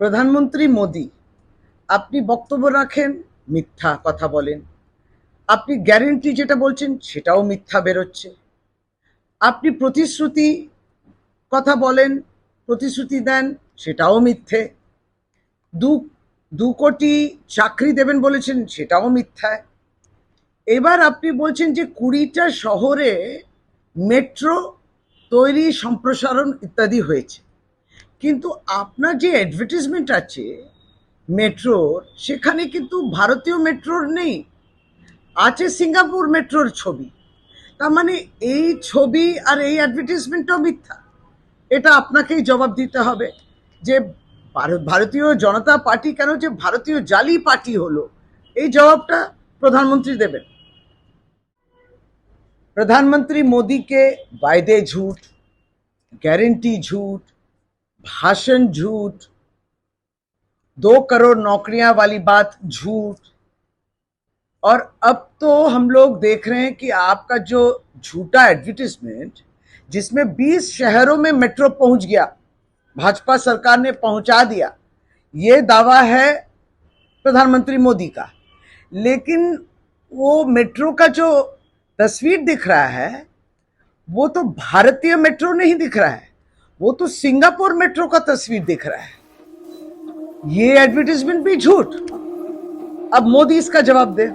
প্রধানমন্ত্রী মোদি, আপনি বক্তব্য রাখেন, মিথ্যা কথা বলেন। আপনি গ্যারেন্টি যেটা বলছেন, সেটাও মিথ্যা বেরোচ্ছে। আপনি প্রতিশ্রুতি কথা বলেন, প্রতিশ্রুতি দেন, সেটাও মিথ্যে। দু দু কোটি চাকরি দেবেন বলেছেন, সেটাও মিথ্যায় এবার আপনি বলছেন যে কুড়িটা শহরে মেট্রো তৈরি, সম্প্রসারণ ইত্যাদি হয়েছে। কিন্তু আপনার যে অ্যাডভার্টিজমেন্ট আছে মেট্রোর সেখানে কিন্তু ভারতীয় মেট্রোর নেই আছে সিঙ্গাপুর মেট্রোর ছবি তার মানে এই ছবি আর এই অ্যাডভার্টিজমেন্টটাও মিথ্যা এটা আপনাকেই জবাব দিতে হবে যে ভারত- ভারতীয় জনতা পার্টি কেন যে ভারতীয় জালি পার্টি হলো এই জবাবটা প্রধানমন্ত্রী দেবেন प्रधानमंत्री मोदी के वायदे झूठ गारंटी झूठ भाषण झूठ, दो करोड़ नौकरियाँ वाली बात झूठ। और अब तो हम लोग देख रहे हैं कि आपका जो झूठा एडवर्टीजमेंट जिसमें 20 शहरों में मेट्रो पहुँच गया, भाजपा सरकार ने पहुँचा दिया, ये दावा है प्रधानमंत्री मोदी का। लेकिन वो मेट्रो का जो तस्वीर दिख रहा है, वो तो भारतीय मेट्रो नहीं दिख रहा है। वो तो सिंगापुर मेट्रो का तस्वीर देख रहा है। ये एडवर्टीजमेंट भी झूठ। अब मोदी इसका जवाब दे।